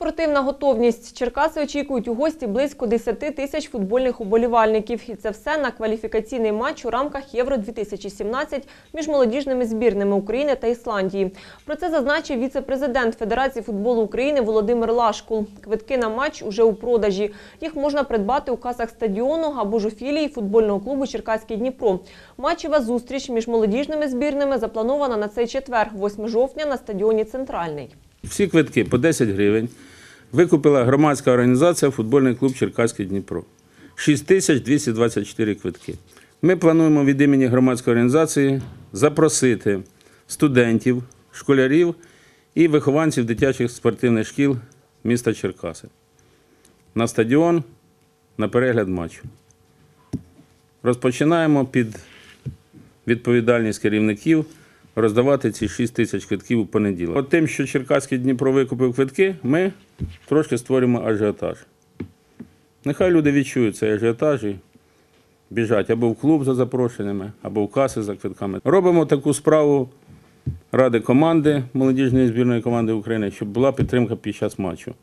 Спортивна готовність. Черкаси очікують у гості близько 10 тисяч футбольних уболівальників. І це все на кваліфікаційний матч у рамках Євро-2017 між молодіжними збірними України та Ісландії. Про це зазначив віце-президент Федерації футболу України Володимир Лашкул. Квитки на матч уже у продажі. Їх можна придбати у касах стадіону або ж у філії футбольного клубу Черкаський Дніпро. Матчева зустріч між молодіжними збірними запланована на цей четвер, 8 жовтня, на стадіоні Центральний. Всі квитки по 10 гривень викупила громадська організація футбольний клуб Черкаський Дніпро. 6224 квитки. Ми плануємо від імені громадської організації запросити студентів, школярів і вихованців дитячих спортивних шкіл міста Черкаси на стадіон на перегляд матчу. Розпочинаємо під відповідальність керівників роздавати ці 6 тисяч квитків у понеділок. От тим, що Черкаський Дніпро викупив квитки, ми трошки створюємо ажіотаж. Нехай люди відчують цей ажіотаж і біжать або в клуб за запрошеннями, або в каси за квитками. Робимо таку справу ради команди молодіжної збірної команди України, щоб була підтримка під час матчу.